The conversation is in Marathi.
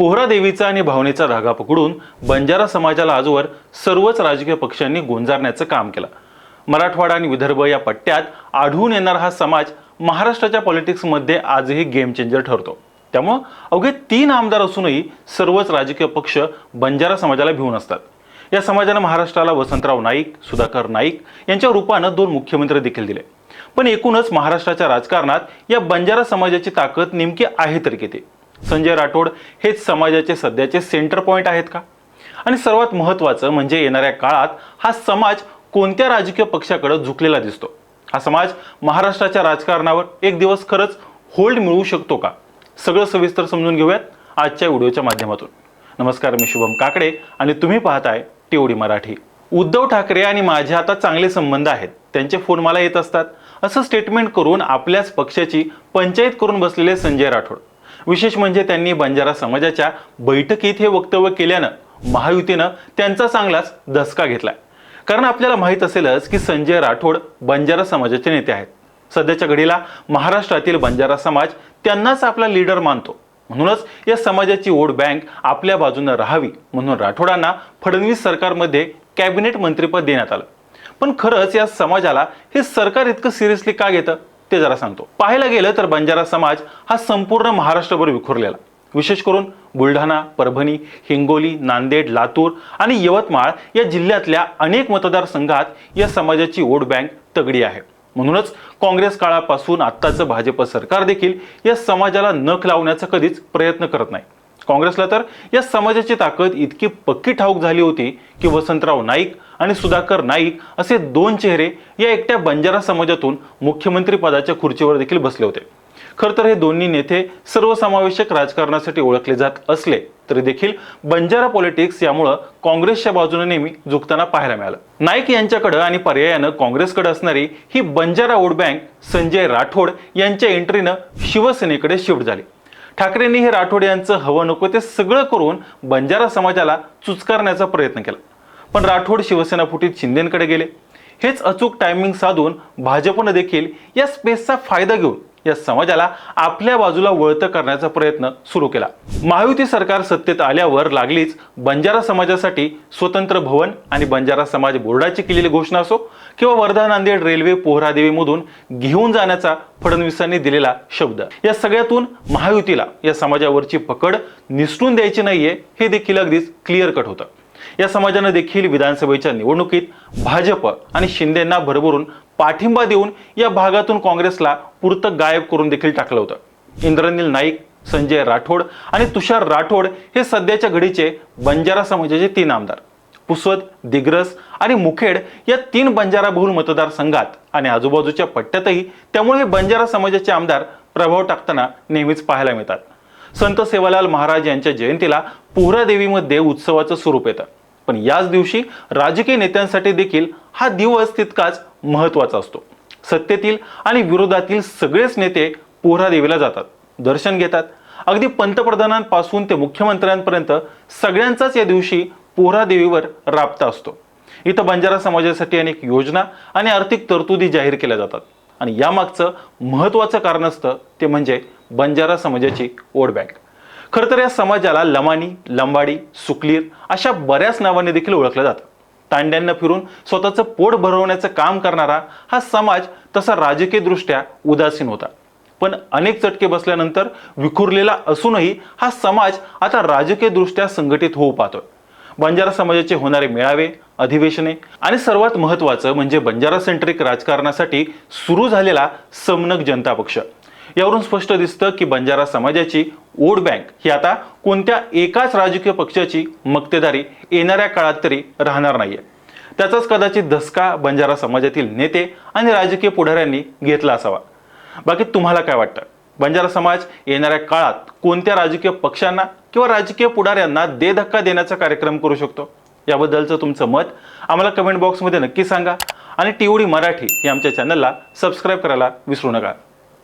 पोहरा देवीचा आणि भावनेचा धागा पकडून बंजारा समाजाला आजवर सर्वच राजकीय पक्षांनी गोंजारण्याचं काम केलं. मराठवाडा आणि विदर्भ या पट्ट्यात आढळून येणारा हा समाज महाराष्ट्राच्या पॉलिटिक्समध्ये आजही गेम चेंजर ठरतो. त्यामुळं अवघे तीन आमदार असूनही सर्वच राजकीय पक्ष बंजारा समाजाला भिवून असतात. या समाजानं महाराष्ट्राला वसंतराव नाईक सुधाकर नाईक यांच्या रूपानं दोन मुख्यमंत्री देखील दिले. पण एकूणच महाराष्ट्राच्या राजकारणात या बंजारा समाजाची ताकद नेमकी आहे तरी किती? संजय राठोड हेच समाजाचे सध्याचे सेंटर पॉईंट आहेत का? आणि सर्वात महत्त्वाचं म्हणजे येणाऱ्या काळात हा समाज कोणत्या राजकीय पक्षाकडे झुकलेला दिसतो? हा समाज महाराष्ट्राच्या राजकारणावर एक दिवस खरंच होल्ड मिळवू शकतो का? सगळं सविस्तर समजून घेऊयात आजच्या व्हिडिओच्या माध्यमातून. नमस्कार मी शुभम काकडे आणि तुम्ही पाहताय टीओडी मराठी. उद्धव ठाकरे आणि माझे आता चांगले संबंध आहेत. त्यांचे फोन मला येत असतात. असं स्टेटमेंट करून आपल्याच पक्षाची पंचायत करून बसलेले संजय राठोड. विशेष म्हणजे त्यांनी बंजारा समाजाच्या बैठकीत हे वक्तव्य केल्यानं महायुतीनं त्यांचा चांगलाच धसका घेतलाय. कारण आपल्याला माहीत असेलच की संजय राठोड बंजारा समाजाचे नेते आहेत. सध्याच्या घडीला महाराष्ट्रातील बंजारा समाज त्यांनाच आपला लीडर मानतो. म्हणूनच या समाजाची वोट बँक आपल्या बाजूनं राहावी म्हणून राठोडांना फडणवीस सरकारमध्ये कॅबिनेट मंत्रीपद देण्यात आलं. पण खरंच या समाजाला हे सरकार इतकं सिरियसली का घेतं? ते जरा सांगतो. पाहायला गेलं तर बंजारा समाज हा संपूर्ण महाराष्ट्रभर विखुरलेला. विशेष करून बुलढाणा परभणी हिंगोली नांदेड लातूर आणि यवतमाळ या जिल्ह्यातल्या अनेक मतदारसंघात या समाजाची वोट बँक तगडी आहे. म्हणूनच काँग्रेस काळापासून आत्ताचं भाजप सरकार देखील या समाजाला नख लावण्याचा कधीच प्रयत्न करत नाही. काँग्रेसला तर या समाजाची ताकद इतकी पक्की ठाऊक झाली होती की वसंतराव नाईक आणि सुधाकर नाईक असे दोन चेहरे या एकट्या बंजारा समाजातून मुख्यमंत्री पदाच्या खुर्चीवर देखील बसले होते. खरं तर हे दोन्ही नेते सर्वसमावेशक राजकारणासाठी ओळखले जात असले तरी देखील बंजारा पॉलिटिक्स यामुळं काँग्रेसच्या बाजूने नेहमी झुकताना पाहायला मिळालं. नाईक यांच्याकडं आणि पर्यायानं काँग्रेसकडे असणारी ही बंजारा वोट बँक संजय राठोड यांच्या एंट्रीनं शिवसेनेकडे शिफ्ट झाली. ठाकरेंनी हे राठोड यांचं हवं नको ते सगळं करून बंजारा समाजाला चुचकारण्याचा प्रयत्न केला. पण राठोड शिवसेना फुटीत शिंदेकडे गेले. हेच अचूक टायमिंग साधून भाजपनं देखील या स्पेसचा फायदा घेऊन या समाजाला आपल्या बाजूला वळतं करण्याचा प्रयत्न सुरू केला. महायुती सरकार सत्तेत आल्यावर लागलीच बंजारा समाजासाठी स्वतंत्र भवन आणि बंजारा समाज बोर्डाची केलेली घोषणा असो किंवा वर्धा नांदेड रेल्वे पोहरादेवीमधून घेऊन जाण्याचा फडणवीसांनी दिलेला शब्द. या सगळ्यातून महायुतीला या समाजावरची पकड निसटून द्यायची नाहीये हे देखील अगदीच क्लिअर कट होतं. या समाजानं देखील विधानसभेच्या निवडणुकीत भाजप आणि शिंदेंना भरभरून पाठिंबा देऊन या भागातून काँग्रेसला पुरतं गायब करून देखील टाकलं होतं. इंद्रनील नाईक संजय राठोड आणि तुषार राठोड हे सध्याच्या घडीचे बंजारा समाजाचे तीन आमदार. पुसद दिग्रस आणि मुखेड या तीन बंजारा बहुल मतदारसंघात आणि आजूबाजूच्या पट्ट्यातही त्यामुळे हे बंजारा समाजाचे आमदार प्रभाव टाकताना नेहमीच पाहायला मिळतात. संत सेवालाल महाराज यांच्या जयंतीला पोहरा देवीमध्ये उत्सवाचं स्वरूप येतं. पण याच दिवशी राजकीय नेत्यांसाठी देखील हा दिवस तितकाच महत्त्वाचा असतो. सत्तेतील आणि विरोधातील सगळेच नेते पोहरा देवीला जातात दर्शन घेतात. अगदी पंतप्रधानांपासून ते मुख्यमंत्र्यांपर्यंत सगळ्यांचाच या दिवशी पोहरा देवीवर राबता असतो. इथं बंजारा समाजासाठी अनेक योजना आणि आर्थिक तरतुदी जाहीर केल्या जातात. आणि यामागचं महत्त्वाचं कारण असतं ते म्हणजे बंजारा समाजाची वोट बँक. खरं तर या समाजाला लमानी लंबाडी सुकलीर अशा बऱ्याच नावाने देखील ओळखलं जातं तांड्यांना फिरून स्वतःचं पोट भरवण्याचं काम करणारा हा समाज तसा राजकीयदृष्ट्या उदासीन होता. पण अनेक चटके बसल्यानंतर विखुरलेला असूनही हा समाज आता राजकीयदृष्ट्या संघटित होऊ पाहतोय. बंजारा समाजाचे होणारे मेळावे अधिवेशने आणि सर्वात महत्त्वाचं म्हणजे बंजारा सेंट्रिक राजकारणासाठी सुरू झालेला समनक जनता पक्ष. यावरून स्पष्ट दिसतं की बंजारा समाजाची वोट बँक ही आता कोणत्या एकाच राजकीय पक्षाची मक्तेदारी येणाऱ्या काळात तरी राहणार नाहीये. त्याचाच कदाचित धसका बंजारा समाजातील नेते आणि राजकीय पुढाऱ्यांनी घेतला असावा. बाकी तुम्हाला काय वाटतं? बंजारा समाज येणाऱ्या काळात कोणत्या राजकीय पक्षांना किंवा राजकीय पुढाऱ्यांना दे धक्का देण्याचा कार्यक्रम करू शकतो? याबद्दलचं तुमचं मत आम्हाला कमेंट बॉक्समध्ये नक्की सांगा. आणि टीओडी मराठी या आमच्या चॅनलला सबस्क्राईब करायला विसरू नका.